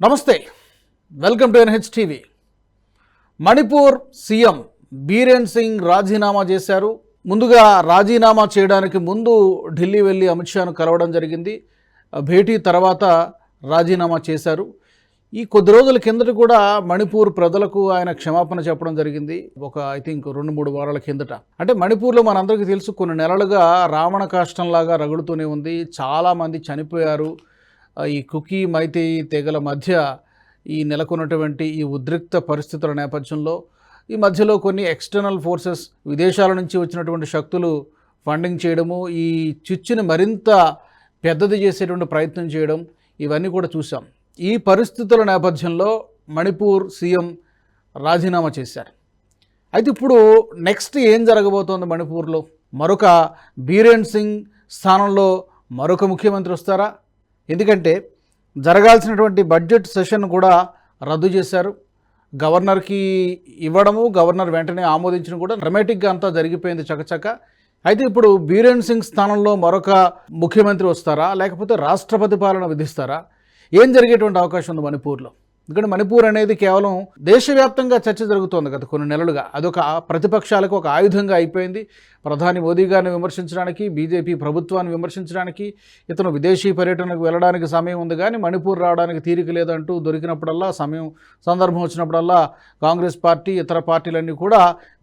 నమస్తే. Welcome to NH TV Manipur CM Biren Singh రాజీనామా చేశారు. ముందుగా రాజీనామా చేయడానికి ముందు ఢిల్లీ వెళ్ళి అమిత్ షాను కలవడం జరిగింది. భేటీ తర్వాత రాజీనామా చేశారు. ఈ కొద్ది రోజుల కిందట కూడా మణిపూర్ ప్రజలకు ఆయన క్షమాపణ చెప్పడం జరిగింది. ఒక ఐ థింక్ రెండు మూడు వారాల కిందట. అంటే మణిపూర్లో మనందరికీ తెలుసు కొన్ని నెలలుగా రావణ కాష్టంలాగా రగులుతూనే ఉంది. చాలామంది చనిపోయారు. ఈ కుకీ మైతీ తెగల మధ్య ఈ నెలకొన్నటువంటి ఈ ఉద్రిక్త పరిస్థితుల నేపథ్యంలో ఈ మధ్యలో కొన్ని ఎక్స్టర్నల్ ఫోర్సెస్ విదేశాల నుంచి వచ్చినటువంటి శక్తులు ఫండింగ్ చేయడము ఈ చిచ్చుని మరింత పెద్దది చేసేటువంటి ప్రయత్నం చేయడం ఇవన్నీ కూడా చూసాం ఈ పరిస్థితుల నేపథ్యంలో మణిపూర్ సీఎం రాజీనామా చేశారు. అయితే ఇప్పుడు నెక్స్ట్ ఏం జరగబోతోంది మణిపూర్లో? మరొక బీరేన్ సింగ్ స్థానంలో మరొక ముఖ్యమంత్రి వస్తారా? ఎందుకంటే జరగాల్సినటువంటి బడ్జెట్ సెషన్ కూడా రద్దు చేశారు. గవర్నర్కి ఇవ్వడము గవర్నర్ వెంటనే ఆమోదించడం కూడా డ్రమాటిక్గా అంతా జరిగిపోయింది చకచక. అయితే ఇప్పుడు బీరేన్ సింగ్ స్థానంలో మరొక ముఖ్యమంత్రి వస్తారా? లేకపోతే రాష్ట్రపతి పాలన విధిస్తారా? ఏం జరిగేటువంటి అవకాశం ఉంది మణిపూర్లో? ఎందుకంటే మణిపూర్ అనేది కేవలం దేశవ్యాప్తంగా చర్చ జరుగుతోంది గత కొన్ని నెలలుగా. అదొక ప్రతిపక్షాలకు ఒక ఆయుధంగా అయిపోయింది. ప్రధాని మోదీ గారిని విమర్శించడానికి బీజేపీ ప్రభుత్వాన్ని విమర్శించడానికి ఇతను విదేశీ పర్యటనకు వెళ్ళడానికి సమయం ఉంది కానీ మణిపూర్ రావడానికి తీరిక లేదంటూ దొరికినప్పుడల్లా సమయం సందర్భం వచ్చినప్పుడల్లా కాంగ్రెస్ పార్టీ ఇతర పార్టీలన్నీ కూడా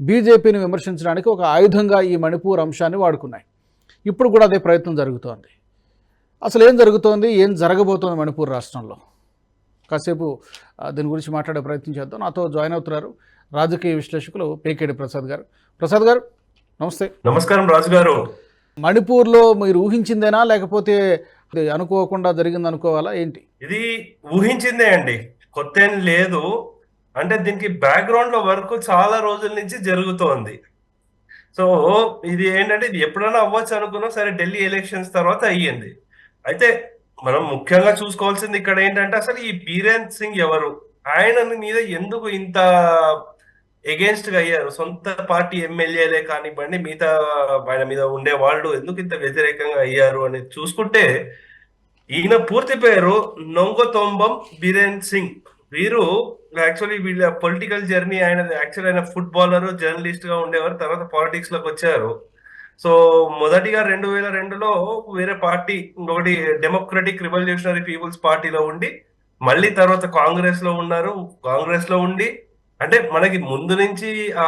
బీజేపీని విమర్శించడానికి ఒక ఆయుధంగా ఈ మణిపూర్ అంశాన్ని వాడుకున్నాయి. ఇప్పుడు కూడా అదే ప్రయత్నం జరుగుతోంది. అసలు ఏం జరుగుతోంది? ఏం జరగబోతోంది మణిపూర్ రాష్ట్రంలో? కాసేపు దీని గురించి మాట్లాడే ప్రయత్నం చేద్దాం. నాతో జాయిన్ అవుతున్నారు రాజకీయ విశ్లేషకులు పేకేడి ప్రసాద్ గారు. ప్రసాద్ గారు నమస్తే. నమస్కారం రాజు గారు. మణిపూర్లో మీరు ఊహించిందేనా? లేకపోతే అనుకోకుండా జరిగింది అనుకోవాలా ఏంటి? ఇది ఊహించిందే అండి. కొత్త ఏం లేదు. అంటే దీనికి బ్యాక్గ్రౌండ్లో వర్క్ చాలా రోజుల నుంచి జరుగుతోంది. సో ఇది ఏంటంటే ఇది ఎప్పుడైనా అవ్వచ్చు అనుకున్నాం సరే ఢిల్లీ ఎలక్షన్స్ తర్వాత అయ్యింది. అయితే మనం ముఖ్యంగా చూసుకోవాల్సింది ఇక్కడ ఏంటంటే అసలు ఈ బీరేన్ సింగ్ ఎవరు? ఆయన మీద ఎందుకు ఇంత ఎగెన్స్ట్గా అయ్యారు? సొంత పార్టీ ఎమ్మెల్యేలే కానివ్వండి మిగతా ఆయన మీద ఉండే వాళ్ళు ఎందుకు ఇంత వ్యతిరేకంగా అయ్యారు అని చూసుకుంటే ఈయన పూర్తి పేరు నొంగతొంబం బీరేన్ సింగ్. వీరు యాక్చువల్లీ వీళ్ళ పొలిటికల్ జర్నీ ఆయన యాక్చువల్ ఆయన ఫుట్బాలర్ జర్నలిస్ట్గా ఉండేవారు తర్వాత పాలిటిక్స్లోకి వచ్చారు. సో మొదటిగా రెండు వేల రెండులో వేరే పార్టీ ఇంకొకటి డెమోక్రటిక్ రివల్యూషనరీ పీపుల్స్ పార్టీలో ఉండి మళ్ళీ తర్వాత కాంగ్రెస్లో ఉన్నారు. కాంగ్రెస్లో ఉండి అంటే మనకి ముందు నుంచి ఆ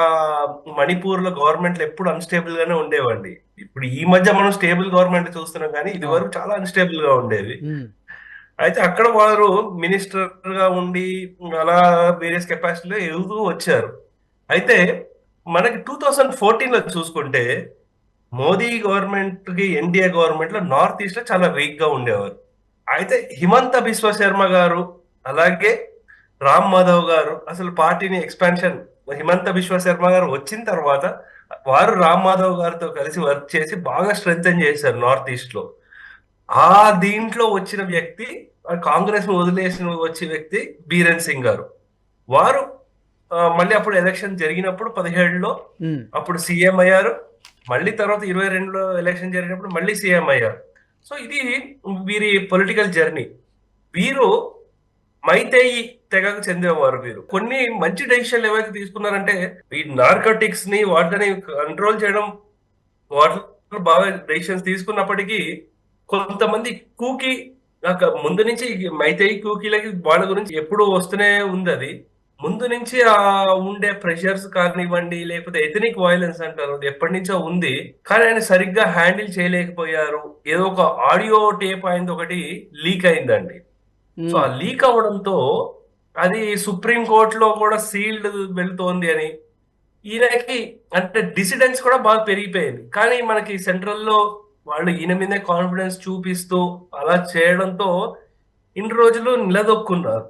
మణిపూర్లో గవర్నమెంట్లు ఎప్పుడు అన్స్టేబుల్ గానే ఉండేవండి. ఇప్పుడు ఈ మధ్య మనం స్టేబుల్ గవర్నమెంట్ చూస్తున్నాం కానీ ఇది వరకు చాలా అన్స్టేబుల్గా ఉండేవి ఉమ్, అయితే అక్కడ వారు మినిస్టర్గా ఉండి అలా వేరియస్ కెపాసిటీలో ఎదుగుతూ వచ్చారు. అయితే మనకి టూ థౌజండ్ ఫోర్టీన్లో చూసుకుంటే మోదీ గవర్నమెంట్కి ఎన్డీఏ గవర్నమెంట్లో నార్త్ ఈస్ట్లో చాలా వీక్గా ఉండేవారు. అయితే హిమంత బిశ్వ శర్మ గారు అలాగే రామ్ మాధవ్ గారు అసలు పార్టీని ఎక్స్పాన్షన్ హిమంత బిశ్వ శర్మ గారు వచ్చిన తర్వాత వారు రామ్ మాధవ్ గారితో కలిసి వర్క్ చేసి బాగా స్ట్రెంగ్ చేశారు నార్త్ ఈస్ట్లో ఆ దీంట్లో వచ్చిన వ్యక్తి కాంగ్రెస్ను వదిలేసిన వచ్చే వ్యక్తి బీరేన్ సింగ్ గారు. వారు మళ్ళీ అప్పుడు ఎలక్షన్ జరిగినప్పుడు పదిహేడులో అప్పుడు సీఎం అయ్యారు. మళ్ళీ తర్వాత ఇరవై రెండులో ఎలక్షన్ జరిగినప్పుడు మళ్ళీ సీఎం అయ్యారు. సో ఇది వీరి పొలిటికల్ జర్నీ వీరు మైతేయి తెగకు చెందేవారు వీరు. కొన్ని మంచి డెసిషన్లు ఏవైతే తీసుకున్నారంటే ఈ నార్కోటిక్స్ని వాటిని కంట్రోల్ చేయడం వాటిలో బాగా డెసిషన్స్ తీసుకున్నప్పటికీ కొంతమంది కూకి నాకు ముందు నుంచి మైతేయి కూకీలకి వాళ్ళ గురించి ఎప్పుడు వస్తూనే ఉంది అది. ముందు నుంచి ఆ ఉండే ప్రెషర్స్ కానివ్వండి లేకపోతే ఎథనిక్ వైలెన్స్ అంటారు ఎప్పటి నుంచో ఉంది. కానీ ఆయన సరిగ్గా హ్యాండిల్ చేయలేకపోయారు. ఏదో ఒక ఆడియో టేప్ అయింది ఒకటి లీక్ అయిందండి. సో ఆ లీక్ అవడంతో అది సుప్రీం కోర్టులో కూడా సీల్డ్ వెళ్తోంది అని. ఈయనకి అంటే డిసిడెన్స్ కూడా బాగా పెరిగిపోయింది. కానీ మనకి సెంట్రల్లో వాళ్ళు ఈయన మీదే కాన్ఫిడెన్స్ చూపిస్తూ అలా చేయడంతో ఇన్ని రోజులు నిలదొక్కున్నారు.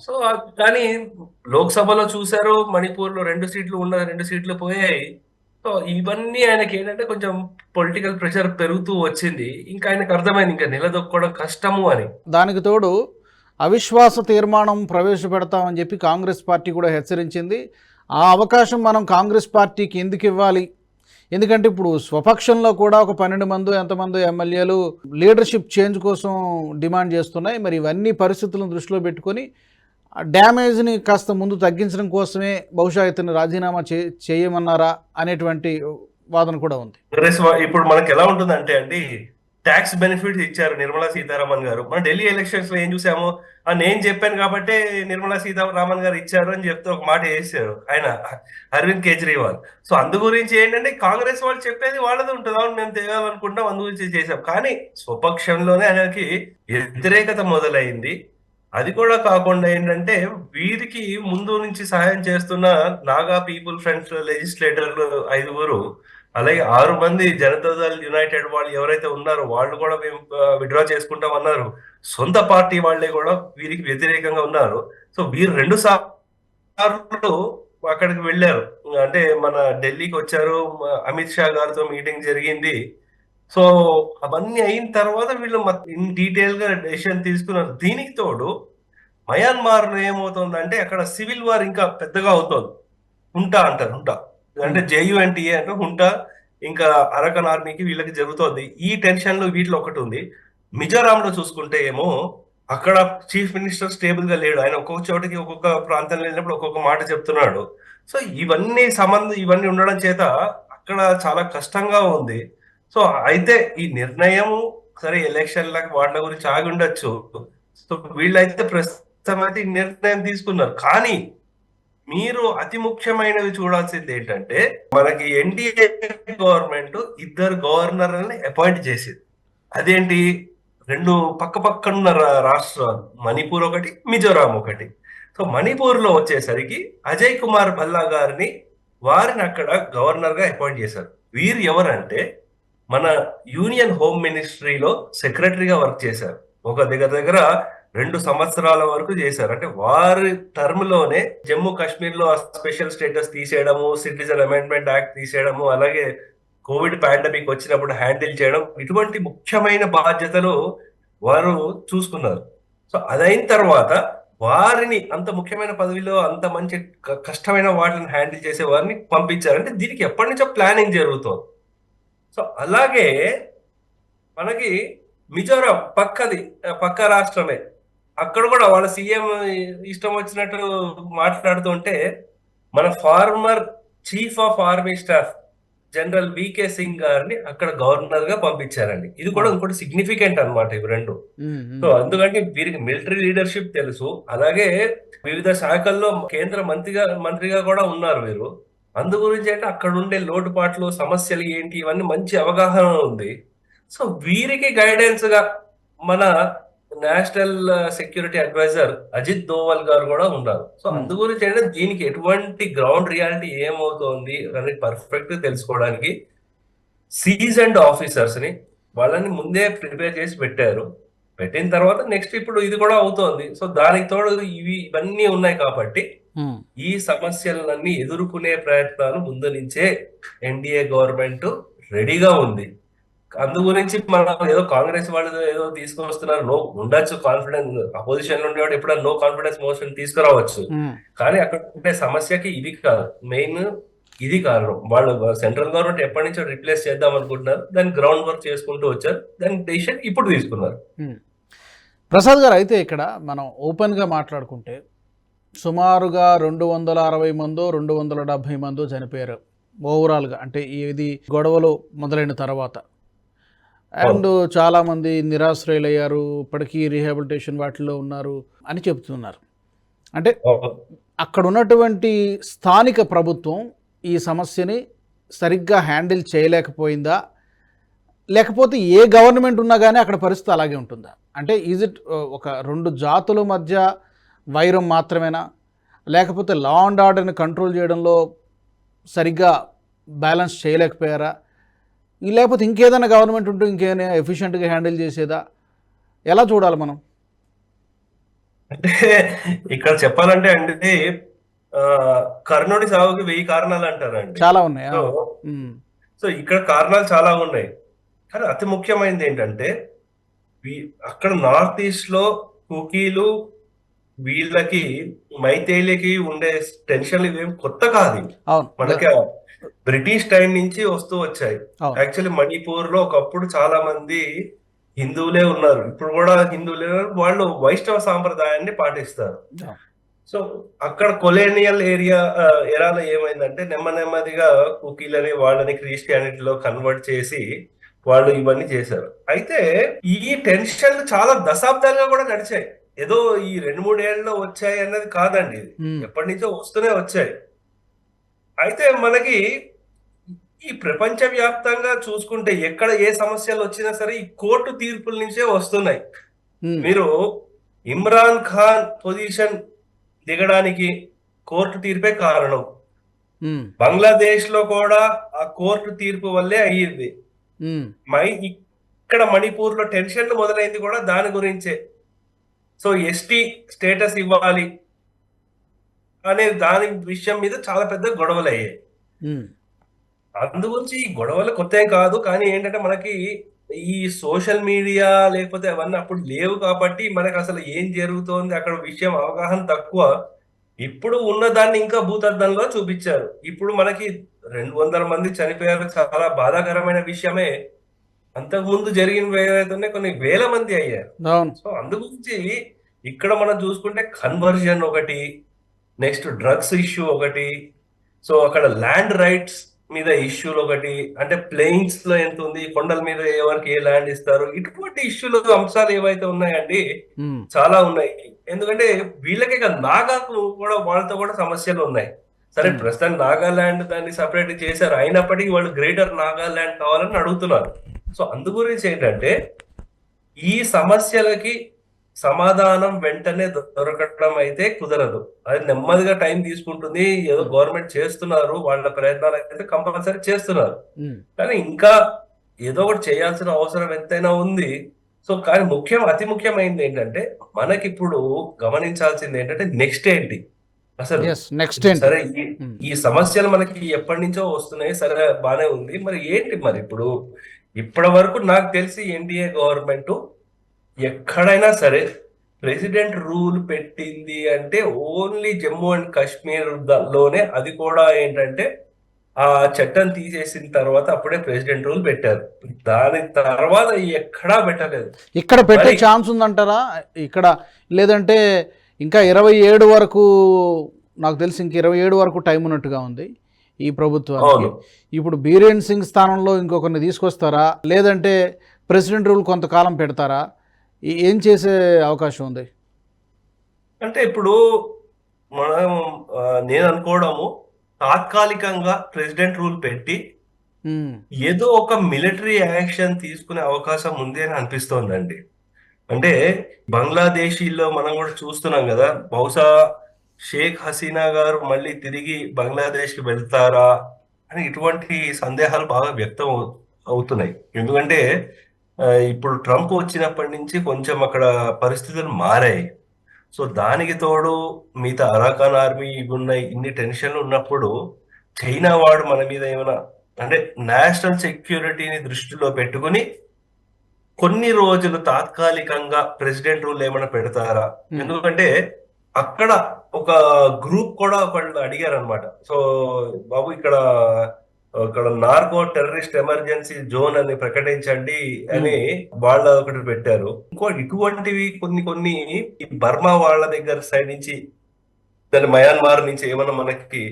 సో కానీ లోక్సభలో చూశారు మణిపూర్లో రెండు సీట్లు ఉన్న రెండు సీట్లు పోయాయి. సో ఇవన్నీ ఆయనకి ఏంటంటే కొంచెం పొలిటికల్ ప్రెషర్ పెరుగుతూ వచ్చింది. ఇంకా ఆయనకు అర్థమైంది ఇంకా నిలదొక్కడం కష్టము అని. దానికి తోడు అవిశ్వాస తీర్మానం ప్రవేశపెడతామని చెప్పి కాంగ్రెస్ పార్టీ కూడా హెచ్చరించింది. ఆ అవకాశం మనం కాంగ్రెస్ పార్టీకి ఎందుకు ఇవ్వాలి? ఎందుకంటే ఇప్పుడు స్వపక్షంలో కూడా ఒక పన్నెండు మంది ఎంతమంది ఎమ్మెల్యేలు లీడర్షిప్ చేంజ్ కోసం డిమాండ్ చేస్తున్నాయి. మరి ఇవన్నీ పరిస్థితులను దృష్టిలో పెట్టుకొని డ్యామేజ్ని కాస్త ముందు తగ్గించడం కోసమే బహుశా ఇతను రాజీనామా చే చేయమన్నారా అనేటువంటి వాదన కూడా ఉంది. ఇప్పుడు మనకి ఎలా ఉంటుందంటే అండి ట్యాక్స్ బెనిఫిట్స్ ఇచ్చారు నిర్మలా సీతారామన్ గారు. మన ఢిల్లీ ఎలక్షన్స్లో ఏం చూసాము ఆ నేను చెప్పాను కాబట్టి నిర్మలా సీతారామన్ గారు ఇచ్చారు అని చెప్తే ఒక మాట వేసారు ఆయన అరవింద్ కేజ్రీవాల్. సో అందు గురించి ఏంటంటే కాంగ్రెస్ వాళ్ళు చెప్పేది వాళ్ళది ఉంటుంది. అవును మేము తెగాలనుకుంటాం అందు గురించి చేసాం కానీ స్వపక్షంలోనే ఆయనకి వ్యతిరేకత మొదలైంది. అది కూడా కాకుండా ఏంటంటే వీరికి ముందు నుంచి సహాయం చేస్తున్న నాగా పీపుల్ ఫ్రంట్ లెజిస్లేటర్లు ఐదుగురు అలాగే ఆరు మంది జనతాదళ్ యునైటెడ్ వాళ్ళు ఎవరైతే ఉన్నారో వాళ్ళు కూడా మేము విడ్రా చేసుకుంటాం అన్నారు. సొంత పార్టీ వాళ్ళే కూడా వీరికి వ్యతిరేకంగా ఉన్నారు. సో వీరు రెండు సార్లు అక్కడికి వెళ్ళారు. అంటే మన ఢిల్లీకి వచ్చారు అమిత్ షా గారితో మీటింగ్ జరిగింది. సో అవన్నీ అయిన తర్వాత వీళ్ళు ఇన్ డీటెయిల్గా డెసిషన్ తీసుకున్నారు. దీనికి తోడు మయాన్మార్ ఏమవుతుందంటే అక్కడ సివిల్ వార్ ఇంకా పెద్దగా అవుతుంది. ఉంటా అంటారు ఉంటా. అంటే జేయుఎన్టీఏ అంటే హుంటా ఇంకా అరకన్ ఆర్మీకి వీళ్ళకి జరుగుతోంది. ఈ టెన్షన్లో వీటిలో ఒకటి ఉంది. మిజోరాం లో చూసుకుంటే ఏమో అక్కడ చీఫ్ మినిస్టర్ స్టేబుల్గా లేడు. ఆయన ఒక్కొక్క చోటకి ఒక్కొక్క ప్రాంతంలో వెళ్ళినప్పుడు ఒక్కొక్క మాట చెప్తున్నాడు. సో ఇవన్నీ సంబంధం ఇవన్నీ ఉండడం చేత అక్కడ చాలా కష్టంగా ఉంది. సో అయితే ఈ నిర్ణయం సరే ఎలక్షన్లకు వాళ్ళ గురించి ఆగి ఉండొచ్చు. సో వీళ్ళైతే ప్రస్తుతం అయితే ఈ నిర్ణయం తీసుకున్నారు. కానీ మీరు అతి ముఖ్యమైనవి చూడాల్సింది ఏంటంటే మనకి ఎన్డీఏ గవర్నమెంట్ ఇద్దరు గవర్నర్లని అపాయింట్ చేసింది. అదేంటి? రెండు పక్క పక్కన రాష్ట్రాలు మణిపూర్ ఒకటి మిజోరాం ఒకటి. సో మణిపూర్లో వచ్చేసరికి అజయ్ కుమార్ భల్లా గారిని వారిని అక్కడ గవర్నర్గా అపాయింట్ చేశారు. వీరు ఎవరంటే మన యూనియన్ హోమ్ మినిస్ట్రీలో సెక్రటరీగా వర్క్ చేశారు. ఒక దగ్గర దగ్గర రెండు సంవత్సరాల వరకు చేశారు. అంటే వారి టర్మ్లోనే జమ్మూ కాశ్మీర్లో స్పెషల్ స్టేటస్ తీసేయడము సిటిజన్ అమెండ్మెంట్ యాక్ట్ తీసేయడము అలాగే కోవిడ్ పాండమిక్ వచ్చినప్పుడు హ్యాండిల్ చేయడం ఇటువంటి ముఖ్యమైన బాధ్యతలు వారు చూసుకున్నారు. సో అదైన తర్వాత వారిని అంత ముఖ్యమైన పదవిలో అంత మంచి కష్టమైన వాటిని హ్యాండిల్ చేసే వారిని పంపించారంటే దీనికి ఎప్పటి నుంచో ప్లానింగ్ జరుగుతుంది. సో అలాగే మనకి మిజోరాం పక్కది పక్క రాష్ట్రమే అక్కడ కూడా వాళ్ళ సీఎం ఇష్టం వచ్చినట్టు మాట్లాడుతుంటే మన former chief of army staff general V K Singh గారిని అక్కడ గవర్నర్గా పంపించారండి. ఇది కూడా ఇంకోటి సిగ్నిఫికెంట్ అన్నమాట ఇవి రెండు. సో అందుకంటే వీరికి మిలిటరీ లీడర్షిప్ తెలుసు. అలాగే వివిధ శాఖల్లో కేంద్ర మంత్రిగా మంత్రిగా కూడా ఉన్నారు వీరు. అందు గురించి అంటే అక్కడ ఉండే లోటుపాట్లు సమస్యలు ఏంటి ఇవన్నీ మంచి అవగాహన ఉంది. సో వీరికి గైడెన్స్గా మన national security adviser Ajit Doval garu కూడా ఉన్నారు. So Hmm. అందు గురించి అంటే దీనికి ఎటువంటి గ్రౌండ్ రియాలిటీ ఏమవుతోంది అనేది పర్ఫెక్ట్ తెలుసుకోవడానికి సీజన్డ్ ఆఫీసర్స్ని వాళ్ళని ముందే ప్రిపేర్ చేసి పెట్టారు. పెట్టిన తర్వాత నెక్స్ట్ ఇప్పుడు ఇది కూడా అవుతోంది. సో దానికి తోడు ఇవి ఇవన్నీ ఉన్నాయి కాబట్టి ఉమ్, ఈ సమస్యలన్నీ ఎదుర్కొనే ప్రయత్నాలు ముందు నుంచే ఎన్డీఏ గవర్నమెంట్ రెడీగా ఉంది. అందు గురించి మనం ఏదో కాంగ్రెస్ వాళ్ళు ఏదో తీసుకొస్తున్నారు. నో ఉండొచ్చు కాన్ఫిడెన్స్ అపోజిషన్లో ఉండేవాడు ఎప్పుడైనా నో కాన్ఫిడెన్స్ మోషన్ తీసుకురావచ్చు. కానీ అక్కడ ఉండే సమస్యకి ఇది కాదు మెయిన్ ఇది కారణం. వాళ్ళు సెంట్రల్ గవర్నమెంట్ ఎప్పటి నుంచో రిప్లేస్ చేద్దాం అనుకుంటున్నారు. దాని గ్రౌండ్ వర్క్ చేసుకుంటూ వచ్చారు. దాని డెసిషన్ ఇప్పుడు తీసుకున్నారు. ప్రసాద్ గారు అయితే ఇక్కడ మనం ఓపెన్గా మాట్లాడుకుంటే సుమారుగా రెండు వందల అరవై మందో రెండు వందల డెబ్భై మందో చనిపోయారు. ఓవరాల్గా అంటే ఇది గొడవలు మొదలైన తర్వాత. అండ్ చాలామంది నిరాశ్రయులయ్యారు ఇప్పటికీ రీహాబిలిటేషన్ వాటిలో ఉన్నారు అని చెప్తున్నారు అంటే అక్కడ ఉన్నటువంటి స్థానిక ప్రభుత్వం ఈ సమస్యని సరిగ్గా హ్యాండిల్ చేయలేకపోయిందా? లేకపోతే ఏ గవర్నమెంట్ ఉన్నా కానీ అక్కడ పరిస్థితి అలాగే ఉంటుందా? అంటే ఈజ్ ఇట్ ఒక రెండు జాతుల మధ్య వైరం మాత్రమేనా? లేకపోతే లా అండ్ ఆర్డర్ని కంట్రోల్ చేయడంలో సరిగ్గా బ్యాలెన్స్ చేయలేకపోయారా? లేకపోతే ఇంకేదైనా గవర్నమెంట్ ఉంటూ ఇంకేమైనా ఎఫిషియెంట్గా హ్యాండిల్ చేసేదా? ఎలా చూడాలి మనం? అంటే ఇక్కడ చెప్పాలంటే అండి కర్ణుడి సావుకి వెయ్యి కారణాలు అంటారండి. చాలా ఉన్నాయి. సో ఇక్కడ కారణాలు చాలా ఉన్నాయి. కానీ అతి ముఖ్యమైనది ఏంటంటే అక్కడ నార్త్ ఈస్ట్లో కుకీలు వీళ్ళకి మైతేలికి ఉండే టెన్షన్లు ఇవేం కొత్త కాదు. మనకి బ్రిటిష్ టైం నుంచి వస్తూ వచ్చాయి. యాక్చువల్లీ మణిపూర్లో ఒకప్పుడు చాలా మంది హిందువులే ఉన్నారు. ఇప్పుడు కూడా హిందువులే. వాళ్ళు వైష్ణవ సాంప్రదాయాన్ని పాటిస్తారు. సో అక్కడ కొలేనియల్ ఏరియా ఎరాలో ఏమైందంటే నెమ్మ నెమ్మదిగా కుకీలని వాళ్ళని క్రిస్టియానిటీలో కన్వర్ట్ చేసి వాళ్ళు ఇవన్నీ చేశారు. అయితే ఈ టెన్షన్లు చాలా దశాబ్దాలుగా కూడా నడిచాయి. ఏదో ఈ రెండు మూడు ఏళ్ళలో వచ్చాయి అన్నది కాదండి ఇది. ఎప్పటి నుంచో వస్తూనే వచ్చాయి. అయితే మనకి ఈ ప్రపంచ వ్యాప్తంగా చూసుకుంటే ఎక్కడ ఏ సమస్యలు వచ్చినా సరే ఈ కోర్టు తీర్పుల నుంచే వస్తున్నాయి. మీరు ఇమ్రాన్ ఖాన్ పొజిషన్ దిగడానికి కోర్టు తీర్పే కారణం. బంగ్లాదేశ్లో కూడా ఆ కోర్టు తీర్పు వల్లే అయ్యింది. మై ఇక్కడ మణిపూర్లో టెన్షన్లు మొదలైంది కూడా దాని గురించే. సో ఎస్టీ స్టేటస్ ఇవ్వాలి. అనే దాని విషయం మీద చాలా పెద్ద గొడవలు అయ్యాయి అందుగురించి ఈ గొడవలు కొత్త కాదు కానీ ఏంటంటే మనకి ఈ సోషల్ మీడియా లేకపోతే అవన్నీ అప్పుడు లేవు కాబట్టి మనకు అసలు ఏం జరుగుతోంది అక్కడ విషయం అవగాహన తక్కువ. ఇప్పుడు ఉన్న దాన్ని ఇంకా భూతద్దంలో చూపించారు. ఇప్పుడు మనకి రెండు వందల మంది చనిపోయారు చాలా బాధాకరమైన విషయమే. అంతకుముందు జరిగిన ఏవైతే కొన్ని వేల మంది అయ్యారు. సో అందుగురించి ఇక్కడ మనం చూసుకుంటే కన్వర్జన్ ఒకటి నెక్స్ట్ డ్రగ్స్ ఇష్యూ ఒకటి. సో అక్కడ ల్యాండ్ రైట్స్ మీద ఇష్యూలు ఒకటి. అంటే ప్లెయిన్స్లో ఎంత ఉంది కొండల మీద ఎవరికి ఏ ల్యాండ్ ఇస్తారు ఇటువంటి ఇష్యూలు అంశాలు ఏవైతే ఉన్నాయండి చాలా ఉన్నాయి. ఎందుకంటే వీళ్ళకే కాదు నాగాకు కూడా వాళ్ళతో కూడా సమస్యలు ఉన్నాయి. సరే. ప్రస్తుతం నాగాల్యాండ్ దాన్ని సపరేట్ చేశారు. అయినప్పటికీ వాళ్ళు గ్రేటర్ నాగాల్యాండ్ కావాలని అడుగుతున్నారు. సో అందు గురించి ఏంటంటే ఈ సమస్యలకి సమాధానం వెంటనే దొరకడం అయితే కుదరదు. అది నెమ్మదిగా టైం తీసుకుంటుంది ఏదో గవర్నమెంట్ చేస్తున్నారు వాళ్ళ ప్రయత్నాలు అయితే కంపల్సరీ చేస్తున్నారు. కానీ ఇంకా ఏదో ఒకటి చేయాల్సిన అవసరం ఎంతైనా ఉంది. సో కానీ ముఖ్యం అతి ముఖ్యమైనది ఏంటంటే మనకిప్పుడు గమనించాల్సింది ఏంటంటే నెక్స్ట్ ఏంటి? అసలు నెక్స్ట్ సరే ఈ సమస్యలు మనకి ఎప్పటి నుంచో వస్తున్నాయి సరే బానే ఉంది. మరి ఏంటి మరి ఇప్పుడు? ఇప్పటి వరకు నాకు తెలిసి ఎన్డీఏ గవర్నమెంట్ ఎక్కడైనా సరే ప్రెసిడెంట్ రూల్ పెట్టింది అంటే ఓన్లీ జమ్మూ అండ్ కాశ్మీర్లోనే అది కూడా ఏంటంటే ఆ చట్టం తీసేసిన తర్వాత అప్పుడే ప్రెసిడెంట్ రూల్ పెట్టారు. దాని తర్వాత ఎక్కడా పెట్టలేదు. ఇక్కడ పెట్టే ఛాన్స్ ఉందంటారా? ఇక్కడ లేదంటే ఇంకా ఇరవై ఏడు వరకు నాకు తెలిసి ఇంక ఇరవై ఏడు వరకు టైం ఉన్నట్టుగా ఉంది ఈ ప్రభుత్వానికి. ఇప్పుడు బీరేన్ సింగ్ స్థానంలో ఇంకొకరిని తీసుకొస్తారా? లేదంటే ప్రెసిడెంట్ రూల్ కొంతకాలం పెడతారా? ఏం చేసే అవకాశం ఉంది? అంటే ఇప్పుడు మనం నేను అనుకోవడము తాత్కాలికంగా ప్రెసిడెంట్ రూల్ పెట్టి ఏదో ఒక మిలిటరీ యాక్షన్ తీసుకునే అవకాశం ఉంది అని అనిపిస్తోందండి. అంటే బంగ్లాదేశీలో మనం కూడా చూస్తున్నాం కదా బహుశా షేక్ హసీనా గారు మళ్ళీ తిరిగి బంగ్లాదేశ్కి వెళ్తారా అని ఇటువంటి సందేహాలు బాగా వ్యక్తం అవు- అవుతున్నాయి. ఎందుకంటే ఇప్పుడు ట్రంప్ వచ్చినప్పటి నుంచి కొంచెం అక్కడ పరిస్థితులు మారాయి. సో దానికి తోడు మిగతా అరాకాన్ ఆర్మీ ఇవి ఉన్నాయి ఇన్ని టెన్షన్లు ఉన్నప్పుడు చైనా వాడు మన మీద ఏమైనా అంటే నేషనల్ సెక్యూరిటీని దృష్టిలో పెట్టుకుని కొన్ని రోజులు తాత్కాలికంగా ప్రెసిడెంట్ రూల్ ఏమైనా పెడతారా. ఎందుకంటే అక్కడ ఒక గ్రూప్ కూడా వాళ్ళు అడిగారు అనమాట సో బాబు ఇక్కడ ఇక్కడ నార్కో టెర్రరిస్ట్ ఎమర్జెన్సీ జోన్ అని ప్రకటించండి అని వాళ్ళ ఒకటి పెట్టారు. ఇంకో ఇటువంటివి కొన్ని కొన్ని ఈ బర్మా వాళ్ళ దగ్గర సైడ్ నుంచి దాని మయన్మార్ నుంచి ఏమైనా మనకి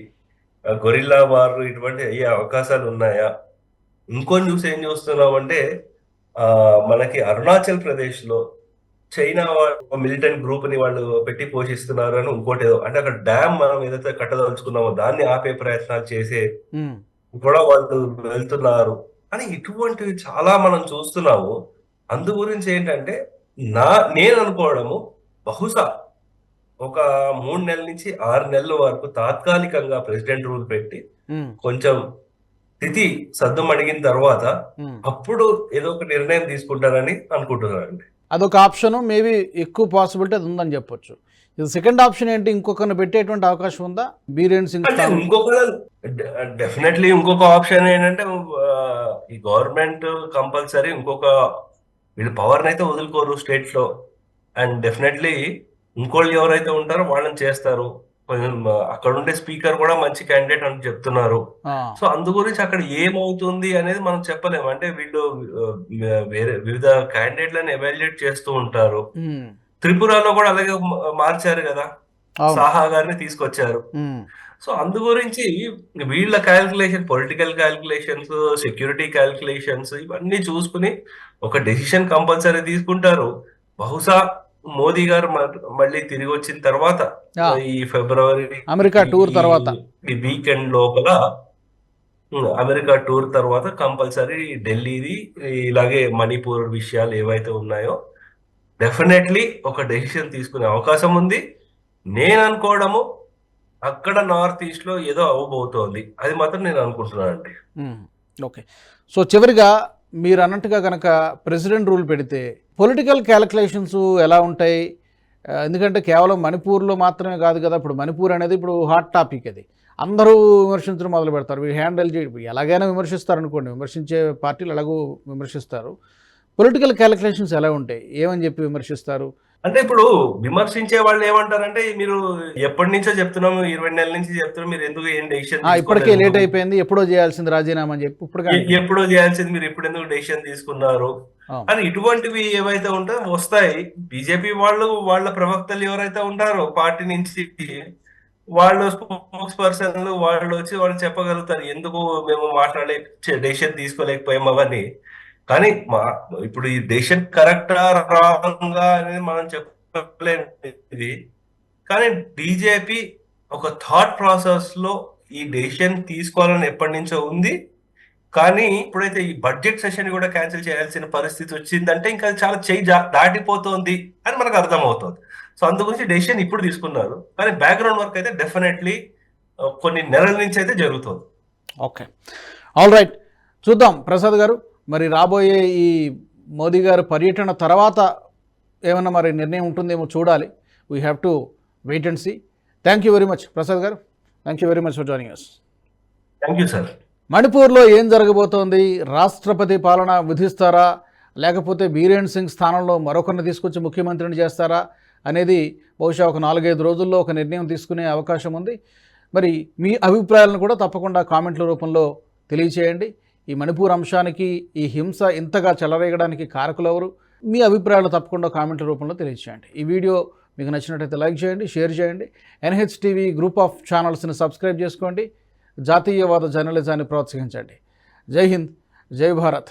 గొరిల్లా వారు ఇటువంటి అయ్యే అవకాశాలు ఉన్నాయా? ఇంకొని చూసి ఏం చూస్తున్నాం అంటే మనకి అరుణాచల్ ప్రదేశ్లో చైనా మిలిటెంట్ గ్రూప్ని వాళ్ళు పెట్టి పోషిస్తున్నారు అని ఇంకోటి ఏదో అంటే అక్కడ డ్యామ్ మనం ఏదైతే కట్టదలుచుకున్నామో దాన్ని ఆపే ప్రయత్నాలు చేసే కూడా వాళ్ళు వెళ్తున్నారు అని ఇటువంటివి చాలా మనం చూస్తున్నాము. అందు గురించి ఏంటంటే నా నేను అనుకోవడము బహుశా ఒక మూడు నెలల నుంచి ఆరు నెలల వరకు తాత్కాలికంగా ప్రెసిడెంట్ రూల్ పెట్టి కొంచెం స్థితి సద్దుమణిగిన తర్వాత ఉమ్. అప్పుడు ఏదో ఒక నిర్ణయం తీసుకుంటారని అనుకుంటున్నానండి. అదొక ఆప్షన్ మేబీ ఎక్కువ పాసిబిలిటీ అది ఉందని చెప్పొచ్చు. ఇది సెకండ్ ఆప్షన్ ఏంటి? ఇంకొకరిని పెట్టేటువంటి అవకాశం ఉందా? బీరేన్ సింగ్ ఇంకొక డెఫినెట్లీ ఇంకొక ఆప్షన్ ఏంటంటే ఈ గవర్నమెంట్ కంపల్సరీ ఇంకొక వీళ్ళు పవర్ అయితే వదులుకోరు స్టేట్స్లో. అండ్ డెఫినెట్లీ ఇంకోళ్ళు ఎవరైతే ఉంటారో వాళ్ళని చేస్తారు. కొంచెం అక్కడ ఉండే స్పీకర్ కూడా మంచి క్యాండిడేట్ అని చెప్తున్నారు. సో అందు గురించి అక్కడ ఏమవుతుంది అనేది మనం చెప్పలేము. అంటే వీళ్ళు వేరే వివిధ క్యాండిడేట్లను ఎవాల్యుయేట్ చేస్తూ ఉంటారు. త్రిపురలో కూడా అలాగే మార్చారు కదా. సాహా గారిని తీసుకొచ్చారు. సో అందు గురించి వీళ్ళ calculation political calculations security calculations ఇవన్నీ చూసుకుని ఒక డెసిషన్ కంపల్సరీ తీసుకుంటారు. బహుశా మోదీ గారు మళ్ళీ తిరిగి వచ్చిన తర్వాత ఈ ఫిబ్రవరి అమెరికా టూర్ తర్వాత. ఈ వీకెండ్ లోపల అమెరికా టూర్ తర్వాత కంపల్సరీ ఢిల్లీది ఇలాగే మణిపూర్ విషయాలు ఏవైతే ఉన్నాయో డెఫినెట్లీ ఒక డెసిషన్ తీసుకునే అవకాశం ఉంది. నేను అనుకోవడము అక్కడ నార్త్ ఈస్ట్లో ఏదో అవ్వబోతోంది అది మాత్రం నేను అనుకుంటున్నాను అండి. ఓకే. సో చివరిగా మీరు అన్నట్టుగా కనుక ప్రెసిడెంట్ రూల్ పెడితే పొలిటికల్ క్యాలిక్యులేషన్స్ ఎలా ఉంటాయి? ఎందుకంటే కేవలం మణిపూర్లో మాత్రమే కాదు కదా ఇప్పుడు మణిపూర్ అనేది ఇప్పుడు హాట్ టాపిక్ అది. అందరూ విమర్శించడం మొదలు పెడతారు వీళ్ళు హ్యాండిల్ చేయ ఎలాగైనా విమర్శిస్తారు అనుకోండి విమర్శించే పార్టీలు ఎలాగో విమర్శిస్తారు. పొలిటికల్ క్యాలిక్యులేషన్స్ ఎలా ఉంటాయి? ఏమని చెప్పి విమర్శిస్తారు? అంటే ఇప్పుడు విమర్శించే వాళ్ళు ఏమంటారంటే మీరు ఎప్పటి నుంచో చెప్తున్నాము ఇరవై నెలల నుంచి చెప్తున్నాం మీరు ఎందుకు ఏం డెసిషన్ ఇప్పటికే లేట్ అయిపోయింది ఎప్పుడో చేయాల్సింది రాజీనామా అని చెప్పి ఇప్పుడు ఎప్పుడో చేయాల్సింది మీరు ఇప్పుడు ఎందుకు డెసిషన్ తీసుకున్నారు. అని ఇటువంటివి ఏవైతే ఉంటాయో వస్తాయి. బీజేపీ వాళ్ళు వాళ్ళ ప్రవక్తలు ఎవరైతే ఉంటారో పార్టీ నుంచి వాళ్ళు స్పోక్స్ పర్సన్లు వాళ్ళు వచ్చి వాళ్ళు చెప్పగలుగుతారు ఎందుకు మేము మాట్లాడే డెసిషన్ తీసుకోలేకపోయాం అవన్నీ. కానీ మా ఇప్పుడు ఈ దేశం కరెక్టా రాంగా అనేది మనం చెప్పలేము ఇది కానీ బీజేపీ ఒక థాట్ ప్రాసెస్లో ఈ డెసిషన్ తీసుకోవాలని ఎప్పటి నుంచో ఉంది. కానీ ఇప్పుడైతే ఈ బడ్జెట్ సెషన్ కూడా క్యాన్సిల్ చేయాల్సిన పరిస్థితి వచ్చిందంటే ఇంకా చాలా చేయి దాటిపోతోంది అని మనకు అర్థమవుతుంది. సో అందు గురించి డెసిషన్ ఇప్పుడు తీసుకున్నారు. కానీ బ్యాక్గ్రౌండ్ వర్క్ అయితే డెఫినెట్లీ కొన్ని నెలల నుంచి అయితే జరుగుతుంది. ఓకే. All right. చూద్దాం ప్రసాద్ గారు. మరి రాబోయే ఈ మోదీ గారు పర్యటన తర్వాత ఏమన్నా మరి నిర్ణయం ఉంటుందేమో చూడాలి. We have to wait and see thank you very much Prasad garu. Thank you very much for joining us thank you sir మణిపూర్లో ఏం జరగబోతోంది? రాష్ట్రపతి పాలన విధిస్తారా? లేకపోతే బీరేన్ సింగ్ స్థానంలో మరొకరిని తీసుకొచ్చి ముఖ్యమంత్రిని చేస్తారా? అనేది బహుశా ఒక నాలుగైదు రోజుల్లో ఒక నిర్ణయం తీసుకునే అవకాశం ఉంది. మరి మీ అభిప్రాయాలను కూడా తప్పకుండా కామెంట్ల రూపంలో తెలియచేయండి. ఈ మణిపూర్ అంశానికి ఈ హింస ఇంతగా చెలరేగడానికి కారకులెవరు? మీ అభిప్రాయాలు తప్పకుండా కామెంట్ల రూపంలో తెలియజేయండి. ఈ వీడియో మీకు నచ్చినట్టయితే లైక్ చేయండి షేర్ చేయండి. ఎన్హెచ్ టీవీ గ్రూప్ ఆఫ్ ఛానల్స్ని సబ్స్క్రైబ్ చేసుకోండి. జాతీయవాద జర్నలిజాన్ని ప్రోత్సహించండి. జై హింద్ జై భారత్.